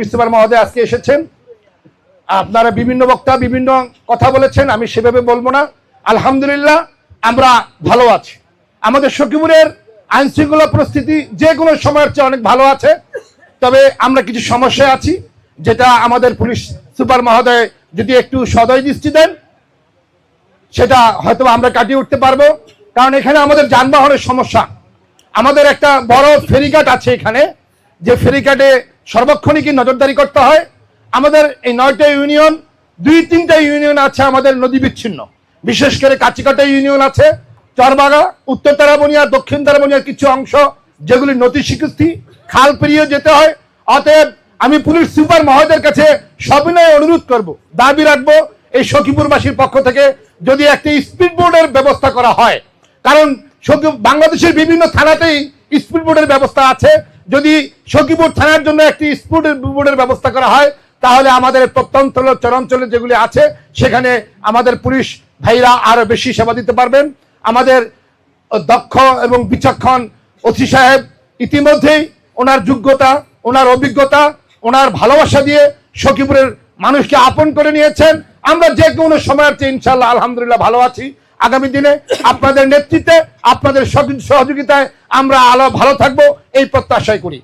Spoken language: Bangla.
পুলিশ সুপার মহোদয় আজকে এসেছেন। আপনারা বিভিন্ন বক্তা বিভিন্ন কথা বলেছেন, আমি সেভাবে বলব না। আলহামদুলিল্লাহ, আমরা ভালো আছি। আমাদের সখীপুরের আইন শৃঙ্খলা পরিস্থিতি যে কোনো সময়ের চেয়ে অনেক ভালো আছে। তবে আমরা কিছু সমস্যায় আছি, যেটা আমাদের পুলিশ সুপার মহোদয় যদি একটু সদয় দৃষ্টি দেন, সেটা হয়তো আমরা কাটিয়ে উঠতে পারব। কারণ এখানে আমাদের যানবাহনের সমস্যা। আমাদের একটা বড় ফেরিঘাট আছে এখানে। যে ফেরিঘাটে সর্বক্ষণিকই নজরদারি করতে হয়। আমাদের এই নয়টা ইউনিয়ন, দুই তিনটা ইউনিয়ন আছে আমাদের নদী বিচ্ছিন্ন বিশেষ করে কাচিকাটা ইউনিয়ন আছে, চরবাগা, উত্তর তারাবনিয়া, দক্ষিণ তারাবনিয়ার কিছু অংশ, যেগুলি নদী স্বীকৃতি খাল পেরিয়ে যেতে হয়। অতএব আমি পুলিশ সুপার মহোদয়ের কাছে সবিনয় অনুরোধ করব, দাবি রাখব এই সখীপুরবাসীর পক্ষ থেকে যদি একটি স্পিড বোর্ডের ব্যবস্থা করা হয়। কারণ বাংলাদেশের বিভিন্ন থানাতেই স্পিড বোর্ডের ব্যবস্থা আছে। যদি সখীপুর থানার জন্য একটি স্পিড বোর্ডের ব্যবস্থা করা হয়, তাহলে আমাদের প্রত্যন্ত চরাঞ্চলে যেগুলি আছে, সেখানে আমাদের পুলিশ ভাইরা আরও বেশি সেবা দিতে পারবেন। আমাদের দক্ষ এবং বিচক্ষণ ওসি সাহেব ইতিমধ্যেই ওনার যোগ্যতা, ওনার অভিজ্ঞতা, ওনার ভালোবাসা দিয়ে সখীপুরের মানুষকে আপন করে নিয়েছেন। আমরা যে কোনো সময়ের চেয়ে ইনশাল্লাহ আলহামদুলিল্লাহ ভালো আছি। আগামী দিনে আপনাদের নেতৃত্বে আপনাদের সহযোগিতায় আমরা আলো ভালো থাকব এই প্রত্যাশাই করি।